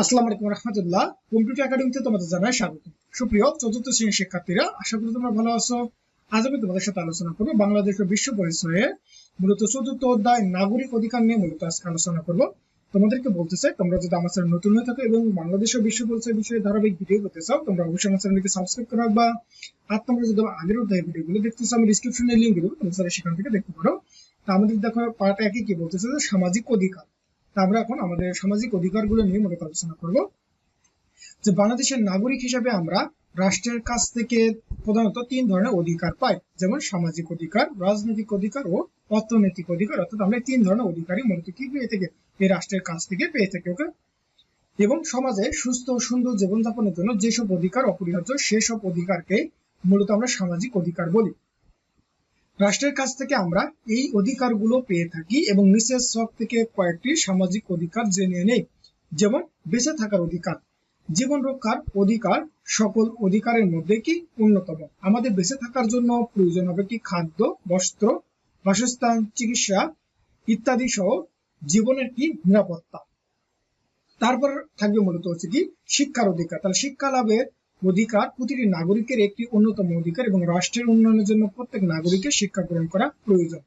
আসসালামু আলাইকুম রহমতুল্লাহ। কম্পিউটার একাডেমিতে তোমাদের জানাই স্বাগত। সুপ্রিয় চতুর্থ শ্রেণির শিক্ষার্থীরা, আশা করি তোমরা ভালো আছো। আজ আমি তোমাদের সাথে আলোচনা করব বাংলাদেশ ও বিশ্ব পরিচয়ে। মূলত চতুর্থ অধ্যায়, নাগরিক অধিকার নিয়ে মূলত আজকে আলোচনা করব। তোমাদেরকে বলতে চাই, তোমরা যদি আমার চ্যানেল নতুন হয়ে থাকো এবং বাংলাদেশ ও বিশ্ব পরিচয় বিষয়ে ধারাবাহিক ভিডিও করতে চাও, তোমরা অবশ্যই আমার চ্যানেলকে সাবস্ক্রাইব করে রাখবা। আর তোমরা যদি আগের অধ্যায়ের ভিডিওগুলো দেখতে চাও, আমি ডিসক্রিপশনে লিঙ্ক দেবো তোমরা সেখান থেকে দেখতে পারো। তা আমাদের দেখো, পার্ট একে কি বলতেছে? যে সামাজিক অধিকার। আমরা এখন আমাদের সামাজিক অধিকারগুলো নিয়ে মূলত আলোচনা করব। যে বাংলাদেশের নাগরিক হিসেবে আমরা রাষ্ট্রের কাছ থেকে প্রধানত তিন ধরনের অধিকার পাই, যেমন সামাজিক অধিকার, রাজনৈতিক অধিকার ও অর্থনৈতিক অধিকার। অর্থাৎ আমরা তিন ধরনের অধিকারই মূলত কি পেয়ে থাকি? এই রাষ্ট্রের কাছ থেকে পেয়ে থাকি, ওকে? এবং সমাজে সুস্থ ও সুন্দর জীবনযাপনের জন্য যেসব অধিকার অপরিহার্য, সেসব অধিকারকে মূলত আমরা সামাজিক অধিকার বলি। রাষ্ট্রের কাছ থেকে আমরা এই অধিকারগুলো পেয়ে থাকি এবং নিচের সব থেকে কয়েকটি সামাজিক অধিকার জেনে নেই, যেমন বেঁচে থাকার অধিকার। জীবন রক্ষার অধিকার সকল অধিকারের মধ্যে কি অন্যতম? আমাদের বেঁচে থাকার জন্য প্রয়োজন হবে কি খাদ্য, বস্ত্র, বাসস্থান, চিকিৎসা ইত্যাদি সহ জীবনের কি নিরাপত্তা। তারপর থাকবে মূলত হচ্ছে কি শিক্ষার অধিকার। তাহলে শিক্ষা লাভের অধিকার প্রতিটি নাগরিকের একটি অন্যতম অধিকার এবং রাষ্ট্রের উন্নয়নের জন্য প্রত্যেক নাগরিকের শিক্ষা গ্রহণ করা প্রয়োজন।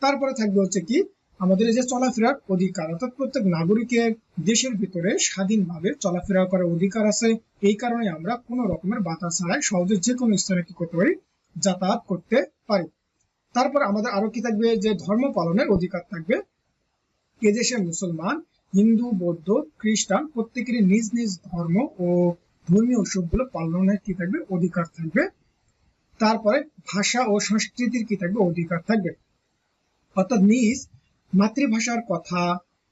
তারপরে থাকবে হচ্ছে কি, আমাদের যে চলাফেরার অধিকার, অর্থাৎ প্রত্যেক নাগরিকের দেশের ভিতরে স্বাধীনভাবে চলাফেরা করার অধিকার আছে। এই কারণে আমরা কোনো রকমের বাধা ছাড়াই সহজে যে কোনো স্থানে কি করতে পারি, যাতায়াত করতে পারি। তারপর আমাদের আরও কি থাকবে, যে ধর্ম পালনের অধিকার থাকবে। এদেশে মুসলমান, হিন্দু, বৌদ্ধ, খ্রিস্টান প্রত্যেকেরই নিজ নিজ ধর্ম ও ধর্মীয় উৎসবগুলো পালনের কি থাকবে? অধিকার থাকবে। তারপরে ভাষা ও সংস্কৃতির কি থাকবে? অধিকার থাকবে। অর্থাৎ নিজ মাতৃভাষার কথা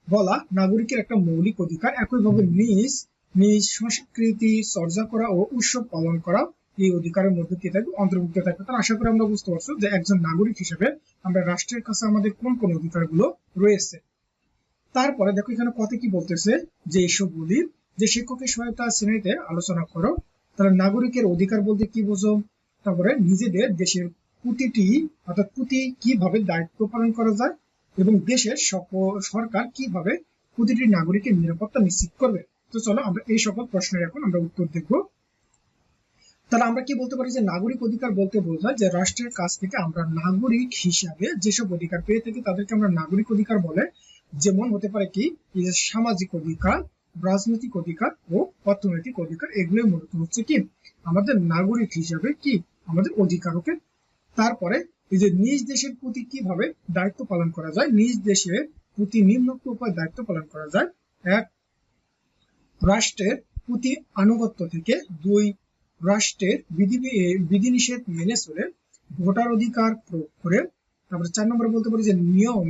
বলা নাগরিকের একটা মৌলিক অধিকার। একইভাবে নিজ নিজ সংস্কৃতি চর্চা করা ও উৎসব পালন করা এই অধিকারের মধ্যে কি থাকবে? অন্তর্ভুক্ত থাকবে। তার আশা করি আমরা বুঝতে পারছ যে একজন নাগরিক হিসেবে আমরা রাষ্ট্রের কাছে আমাদের কোন কোন অধিকারগুলো রয়েছে। তারপরে দেখো এখানে কত কি বলতেছে? যে এসব বলি যে শিক্ষকের সহায়তা শ্রেণীতে আলোচনা করো, তারা নাগরিকের অধিকার বলতে কি বোঝো, তারপরে নিজেদের দেশের প্রতিটি, অর্থাৎ প্রতি কীভাবে দায়িত্ব পালন করা যায় এবং দেশের সরকার কীভাবে প্রতিটি নাগরিকের নিরাপত্তা নিশ্চিত করবে। তো চলো আমরা এই সকল প্রশ্নের এখন আমরা উত্তর দেখব। তাহলে আমরা কি বলতে পারি যে নাগরিক অধিকার বলতে বোঝায় যে রাষ্ট্রের কাছ থেকে আমরা নাগরিক হিসাবে যেসব অধিকার পেয়ে থাকি তাদেরকে আমরা নাগরিক অধিকার বলে। যেমন হতে পারে কি সামাজিক অধিকার রাজনৈতিক অধিকার ও অর্থনৈতিক অধিকার এগুলোই মূলত হচ্ছে কি? আমাদের নাগরিক হিসাবে কি? আমাদের অধিকার ওকে তারপরে এই যে নিজ দেশের প্রতি কীভাবে দায়িত্ব পালন করা যায়, নিজ দেশের প্রতি নিম্নোক্ত উপায় দায়িত্ব পালন করা যায়, এক, রাষ্ট্রের প্রতি আনুগত্য থেকে, দুই, রাষ্ট্রের বিধি বিধিনিষেধ মেনে চলে, ভোটার অধিকার প্রয়োগ করে তারপরে চার নম্বরে বলতে পারি যে নিয়ম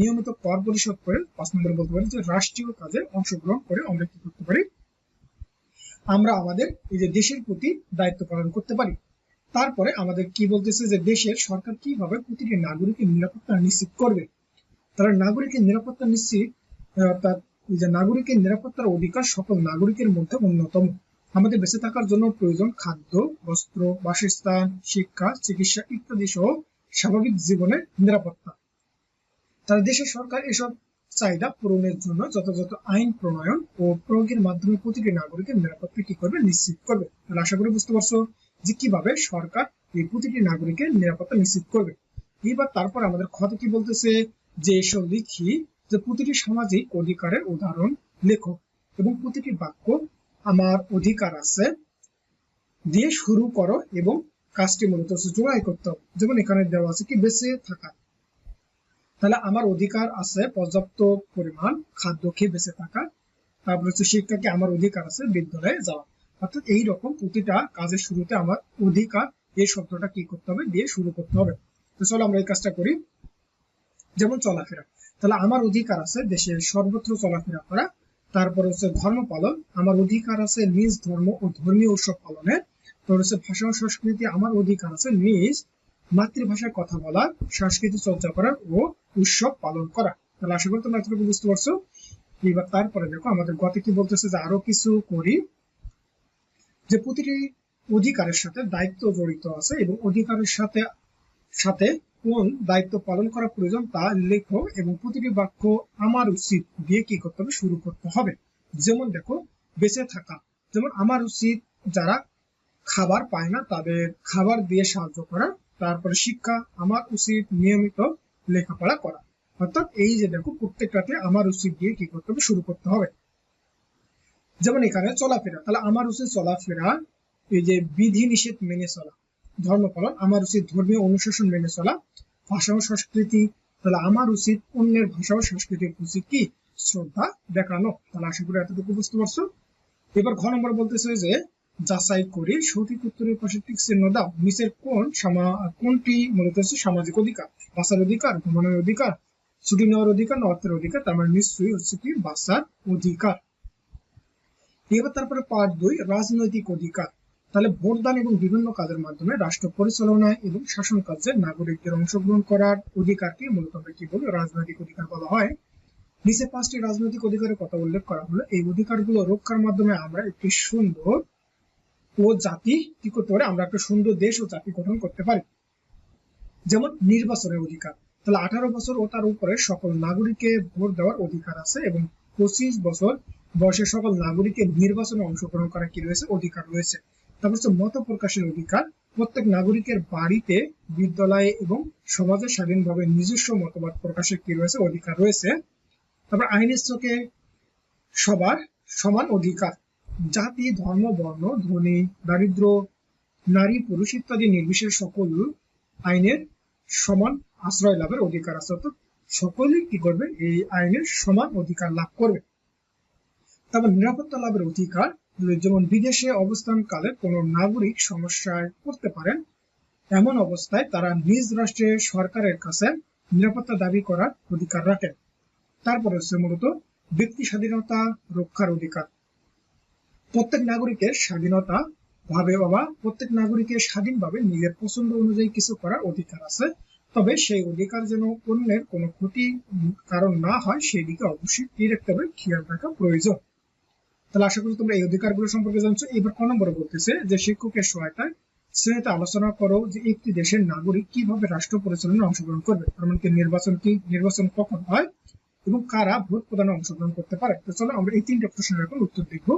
নিয়মিত কর পরিশোধ করে পাঁচ নম্বরে বলতে পারি যে রাষ্ট্রীয় কাজে অংশগ্রহণ করে আমরা কি করতে পারি? আমরা আমাদের এই যে দেশের প্রতি দায়িত্ব পালন করতে পারি। তারপরে আমাদের কি বলতেছে যে দেশের সরকার কীভাবে প্রতিটি নাগরিকের নিরাপত্তা নিশ্চিত করবে? তারা নাগরিকের নিরাপত্তা নিশ্চিত, অর্থাৎ যে নাগরিকের নিরাপত্তার অধিকার সকল নাগরিকের মধ্যে অন্যতম। আমাদের বেঁচে থাকার জন্য প্রয়োজন খাদ্য, বস্ত্র, বাসস্থান, শিক্ষা, চিকিৎসা ইত্যাদি সহ স্বাভাবিক জীবনের নিরাপত্তা। তারা দেশের সরকার এসব চাহিদা পূরণের জন্য যথাযথ আইন প্রণয়ন ও প্রয়োগের মাধ্যমে প্রতিটি নাগরিকের নিরাপত্তা কি করবে নিশ্চিত করবে। তাহলে আশা করি বুঝতে পারছ যে কীভাবে সরকার এই প্রতিটি নাগরিকের নিরাপত্তা নিশ্চিত করবে। এবার তারপর আমাদের ক্ষত কি বলতেছে? যে এসব লিখি যে প্রতিটি সামাজিক অধিকারের উদাহরণ লেখো এবং প্রতিটি বাক্য, আমার অধিকার আছে, দিয়ে শুরু করো এবং কাজটি মূলত জোড়াই করতে হবে। যেমন এখানে দেওয়া আছে কি, বেঁচে থাকা। তাহলে আমার অধিকার আছে পর্যাপ্ত পরিমাণ খাদ্য খেয়ে বেঁচে থাকা। তারপর হচ্ছে শিক্ষাকে আমার অধিকার আছে বিদ্যালয়ে যাওয়া। অর্থাৎ এই রকম প্রতিটা কাজের শুরুতে আমার অধিকার, এই শব্দটা কি করতে হবে, দিয়ে শুরু করতে হবে। তো চলো আমরা এই কাজটা করি। যেমন চলাফেরা। তাহলে আমার অধিকার আছে দেশের সর্বত্র চলাফেরা করা। তারপর হচ্ছে ধর্ম পালন। আমার অধিকার আছে নিজ ধর্ম ও ধর্মীয় উৎসব পালনের। তারপর হচ্ছে ভাষা ও সংস্কৃতি আমার অধিকার আছে নিজ মাতৃভাষায় কথা বলা, সংস্কৃতি চর্চা করার ও উৎসব পালন করা। তাহলে আশা করি তোমরা এতটুকু বুঝতে পারছ। এবার তারপরে দেখো আমাদের গতে কি বলতেছে যে আরও কিছু করি। যে প্রতিটি অধিকারের সাথে দায়িত্ব জড়িত আছে এবং অধিকারের সাথে সাথে কোন দায়িত্ব পালন করা প্রয়োজন তা লেখো এবং প্রতিটি বাক্য আমার উচিত দিয়ে কি করতে হবে? শুরু করতে হবে। যেমন দেখো, বেঁচে থাকা। যেমন আমার উচিত যারা খাবার পায় না, তাদের খাবার দিয়ে সাহায্য করা, তারপরে শিক্ষা, আমার উচিত নিয়মিত লেখাপড়া করা। অর্থাৎ এই যে দেখো, প্রত্যেকটাতে আমার উচিত দিয়ে কি করতে হবে, শুরু করতে হবে। যেমন এখানে চলাফেরা, তাহলে আমার উচিত চলাফেরা, এই যে বিধি নিষেধ মেনে চলা, ধর্ম পালন, আমার উচিত ধর্মীয় অনুশাসন মেনে চলা, ভাষা ও সংস্কৃতি, তাহলে আমার উচিত অন্যের ভাষা ও সংস্কৃতির প্রতি কি শ্রদ্ধা দেখানো, তাহলে আশা করি এতটুকু বুঝতে পারছ। এবার ঘ নম্বর বলতেছে যে যাচাই করে সঠিক উত্তরের পাশে টিক চিহ্ন দাও। নিচের কোন কোনটি মূলত হচ্ছে সামাজিক অধিকার, বাঁচার অধিকার ভ্রমণের অধিকার, ছুটি নেওয়ার অধিকার অর্থের অধিকার, তার মানে নিশ্চয়ই হচ্ছে কি বাঁচার অধিকার। এবার তারপরে পার্ট দুই, রাজনৈতিক অধিকার। তাহলে ভোটদান এবং বিভিন্ন কাজের মাধ্যমে রাষ্ট্র পরিচালনা এবং শাসন কার্যে নাগরিকদের অংশগ্রহণ করার অধিকারকে মূলত আমরা কি বলি রাজনৈতিক অধিকার বলা হয়। নিচে পাঁচটি রাজনৈতিক অধিকারের কথা উল্লেখ করা হলো। এই অধিকারগুলো রক্ষার মাধ্যমে আমরা একটি সুন্দর ও জাতি পারি? আমরা একটা সুন্দর দেশ ও জাতি গঠন করতে পারি। যেমন নির্বাচনের অধিকার। তাহলে আঠারো বছর ও তার উপরে সকল নাগরিককে ভোট দেওয়ার অধিকার আছে এবং পঁচিশ বছর বয়সের সকল নাগরিকের নির্বাচনে অংশগ্রহণ করার কি রয়েছে? অধিকার রয়েছে। তারপর হচ্ছে মত প্রকাশের অধিকার। প্রত্যেক নাগরিকের বাড়িতে, বিদ্যালয়ে এবং সমাজে স্বাধীনভাবে নিজস্ব মতবাদ প্রকাশের কি রয়েছে? অধিকার রয়েছে। তারপর আইনের চোখে সবার সমান অধিকার। জাতি, ধর্ম, বর্ণ, ধনী, দারিদ্র, নারী, পুরুষ ইত্যাদি নির্বিশেষে সকল আইনের সমান আশ্রয় লাভের অধিকার আছে। অর্থাৎ সকলেই কি করবে? এই আইনের সমান অধিকার লাভ করবে। তারপর নিরাপত্তা লাভের অধিকার, যেমন বিদেশে অবস্থানকালে কোনো নাগরিক সমস্যায় পড়তে পারেন, এমন অবস্থায় তারা নিজ রাষ্ট্রের সরকারের কাছে নিরাপত্তা দাবি করার অধিকার রাখেন। তারপরে হচ্ছে মূলত ব্যক্তি স্বাধীনতা রক্ষার অধিকার। প্রত্যেক নাগরিকের স্বাধীনতা ভাবে বাবা, প্রত্যেক নাগরিকের স্বাধীনভাবে নিজের পছন্দ অনুযায়ী কিছু করার অধিকার আছে। তবে সেই অধিকার যেন অন্যের কোনো ক্ষতি কারণ না হয় সেই দিকে অবশ্যই কি রাখতে হবে, খেয়াল রাখা প্রয়োজন। তাহলে আশা করি তোমরা এই অধিকারগুলো সম্পর্কে জানছো। এবার ক নম্বরে বলতেছে যে শিক্ষকের সহায়তায় শ্রেণীতে আলোচনা করো যে একটি দেশের নাগরিক কীভাবে রাষ্ট্র পরিচালনায় অংশগ্রহণ করবে। তার মানে নির্বাচন কি? নির্বাচন কখন হয় এবং কারা ভোট প্রদানে অংশগ্রহণ করতে পারে? তো চলো আমরা এই তিনটা প্রশ্নের এখন উত্তর দেখব।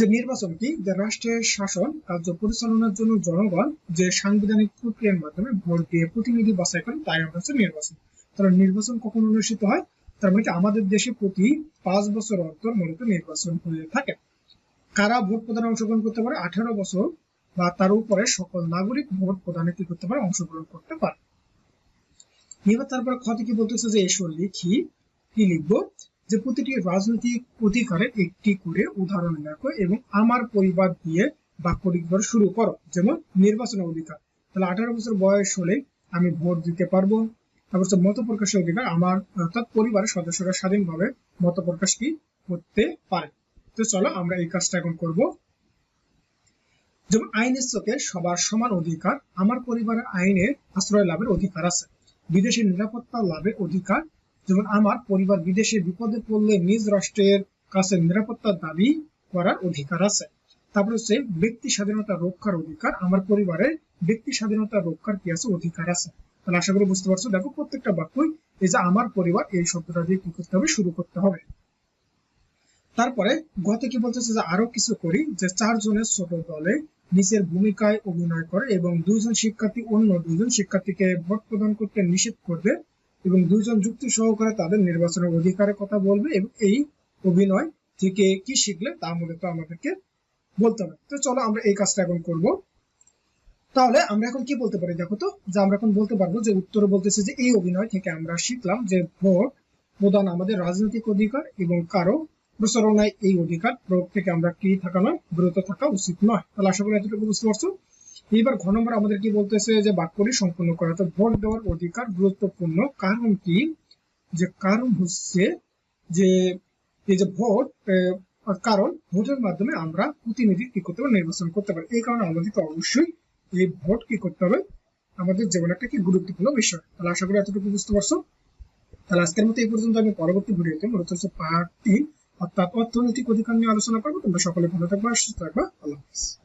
যে নির্বাচন কি যে রাষ্ট্রের শাসন, কার্য পরিচালনার জন্য জনগণ যে সাংবিধানিক প্রক্রিয়ার মাধ্যমে ভোট দিয়ে প্রতিনিধি বাছাই করে, তাই হচ্ছে নির্বাচন। তাহলে নির্বাচন কখন অনুষ্ঠিত হয়? তার মানে আমাদের দেশে প্রতি পাঁচ বছর অন্তর মূলত নির্বাচন হয়ে থাকে। কারা ভোট প্রদানে অংশগ্রহণ করতে পারে? আঠারো বছর বা তার উপরে সকল নাগরিক ভোট প্রদানে কি করতে পারে? অংশগ্রহণ করতে পারে। এবার তারপর ক্ষতি কি বলতেছে যে এসো লিখি, কি লিখব? যে প্রতিটি রাজনৈতিক অধিকারের একটি করে উদাহরণ লেখো এবং আমার পরিবার দিয়ে বাক্য লিখবার শুরু করো, যেমন নির্বাচনের অধিকার। তাহলে আঠারো বছর বয়স হলে আমি ভোট দিতে পারব। তারপর হচ্ছে মত প্রকাশের অধিকার, আমার অর্থাৎ পরিবারের সদস্যরা স্বাধীনভাবে মত প্রকাশ কি করতে পারে। তো চলো আমরা এই কাজটা এখন করব। যেমন আইনের চোখে সবার সমান অধিকার, আমার পরিবারের আইনে আশ্রয় লাভের অধিকার আছে। বিদেশের নিরাপত্তা লাভের অধিকার যেমন আমার পরিবার বিদেশে বিপদে পড়লে নিজ রাষ্ট্রের কাছে নিরাপত্তার দাবি করার অধিকার আছে। তারপর হচ্ছে ব্যক্তি স্বাধীনতা রক্ষার অধিকার, আমার পরিবারের ব্যক্তি স্বাধীনতা রক্ষার কি আছে? অধিকার আছে। তাহলে আশা করি বুঝতে পারছ? দেখো প্রত্যেকটা বাক্যই এই যে আমার পরিবার, এই শব্দটা দিয়ে কি করতে হবে? শুরু করতে হবে। তারপরে গতে কি বলতেছে যে আরও কিছু করি যে চারজনের ছোট দলে নিচের ভূমিকায় অভিনয় করে এবং দুইজন শিক্ষার্থী অন্য দুইজন শিক্ষার্থীকে ভোট প্রদান করতে নিষেধ করবে। এবং দুইজন যুক্তি সহকারে তাদের নির্বাচনের অধিকারের কথা বলবে এবং এই অভিনয় থেকে কি শিখলে তা মূলত আমাদেরকে বলতে হবে। তো চলো আমরা এই কাজটা এখন করব। তাহলে আমরা এখন কি বলতে পারি দেখো তো? যে আমরা এখন বলতে পারব যে উত্তর বলতেছে যে এই অভিনয় থেকে আমরা শিখলাম যে ভোট প্রদান আমাদের রাজনৈতিক অধিকার এবং কারও প্রচারণায় এই অধিকার প্রয়োগ থেকে আমরা কি থাকা নয়, বিরত থাকা উচিত নয়। তাহলে আশা করি এতটুকু বুঝতে পারছ? এবার ঘ নম্বর আমাদের কি বলতেছে যে বাক্যটি সম্পূর্ণ করা তো ভোট দেওয়ার অধিকার গুরুত্বপূর্ণ। কারণ কি? যে কারণ হচ্ছে যে এই যে ভোট কারণ ভোটের মাধ্যমে আমরা প্রতিনিধি কি করতে পারি, নির্বাচন করতে পারি। এই কারণে আমাদের তো অবশ্যই এই ভোট কি করতে হবে? আমাদের জীবনে একটা কি গুরুত্বপূর্ণ বিষয়। তাহলে আশা করি এতটুকু বুঝতে পারছ? তাহলে আজকের মতো এই পর্যন্ত আমি পরবর্তী ভিডিওতে মূলত হচ্ছে পার্ট তিন অর্থাৎ অর্থনৈতিক অধিকার নিয়ে আলোচনা করব। তোমরা সকলে ভালো থাকবা, সুস্থ থাকবা। আল্লাহ হাফিজ।